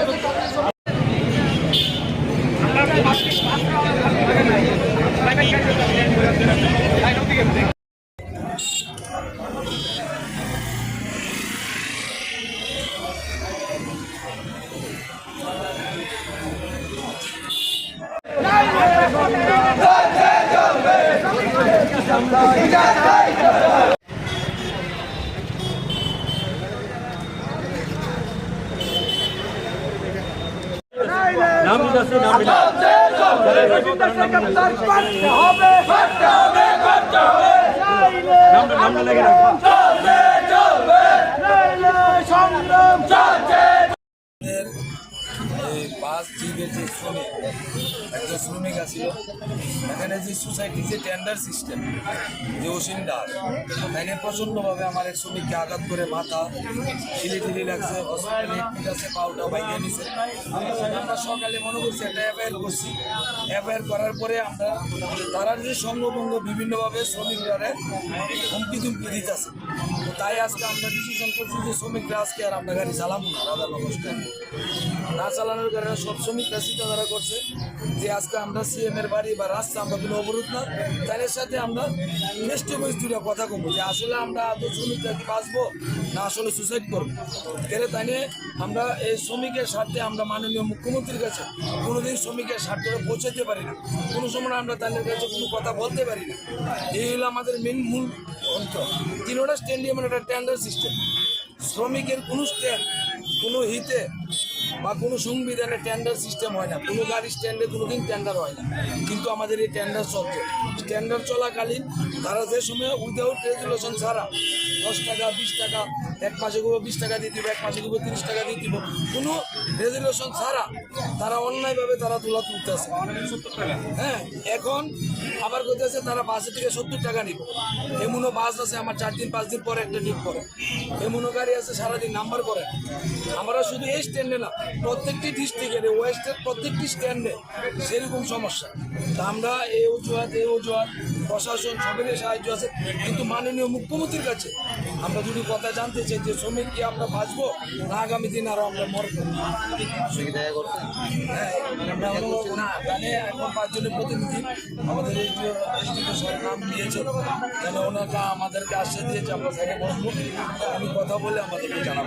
আমরা দিতেছে এই বাস জিপের যে শ্রমিক, একজন শ্রমিক আছিল এখানে যে সোসাইটি যে টেন্ডার সিস্টেম যে অসীম ডাল এখানে প্রচণ্ডভাবে আমার এক শ্রমিককে আঘাত করে মাথা ছিলি টিলি লাগছে হসপিটালে এডমিট আছে, পাউটা বাইকে নিছে। আমরা সকালে মনে করছি একটা এফআইআর করছি। এফআইআর করার পরে আমরা তারা যে সঙ্গভঙ্গ বিভিন্নভাবে শ্রমিকরা হুমকি ধুমকি দিতেছে। তাই আজকে আমরা ডিসিশন করছি যে শ্রমিকরা আজকে আর আমরা গাড়ি চালাবো না রাধানগর স্ট্যান্ডে না চালানোর কারণে সব শ্রমিকরা চিন্তাধারা করছে যে আজকে আমরা সিএম এর বাড়ি বা রাস্তা আমরা কোনো অবরোধ না। তাদের সাথে আমরা ফেস টু কথা কমবো যে আসলে আমরা আদৌ শ্রমিকরা কি বাঁচবো না আসলে সুসাইড করব? তাহলে তাই আমরা এই শ্রমিকের স্বার্থে আমরা মাননীয় মুখ্যমন্ত্রীর কাছে কোনোদিন শ্রমিকের স্বার্থে পৌঁছাতে পারি না। কোনো সময় আমরা তাদের কাছে কোনো কথা বলতে পারি না। এই হলো আমাদের মেন মূল অন্ত। তিনোটা স্ট্যান্ডিয়ামের একটা টেন্ডার সিস্টেম শ্রমিকের কোনো স্ট্যান্ড কোনো হিতে বা কোনো সংবিধানে টেন্ডার সিস্টেম হয় না। কোনো গাড়ি স্ট্যান্ডে কোনোদিন টেন্ডার হয় না। কিন্তু আমাদের এই টেন্ডার চলছে। টেন্ডার চলাকালীন তারা যে সময় উইদাউট রেজুলেশন ছাড়া দশ টাকা, বিশ টাকা, এক মাসে দেবো বিশ টাকা দিয়ে দিব, এক মাসে দেবো তিরিশ টাকা দিয়ে দিব, কোনো রেজুলেশন ছাড়া তারা অন্যায়ভাবে তারা তোলা তুলতেছে। হ্যাঁ এখন আবার করতেছে তারা বাসে থেকে সত্তর টাকা নিব। এমনও বাস আছে, আমার চার দিন, পাঁচ দিন পরে একটা ডিপ করে এমনও গাড়ি আছে, সারাদিন নাম্বার করে আমরা শুধু এই স্ট্যান্ডে না প্রত্যেকটি ডিস্ট্রিক্টের ওয়েস্টের প্রত্যেকটি স্ট্যান্ডে সেরকম সমস্যা। তা আমরা এই অজুহাত এই অজুহাত প্রশাসন সবেরই সাহায্য আছে। কিন্তু মাননীয় মুখ্যমন্ত্রীর কাছে আমরা যদি কথা জানতে চাই যে শ্রমিক কি আমরা বাঁচবো না আগামী দিন আরও আমরা মরবো? হ্যাঁ, অনুভব এখন পাঁচজনের প্রতিনিধি আমাদের নাম দিয়েছে আমাদেরকে আশ্বাস দিয়েছে আমরা আমি কথা বলে আমাদেরকে জানাব।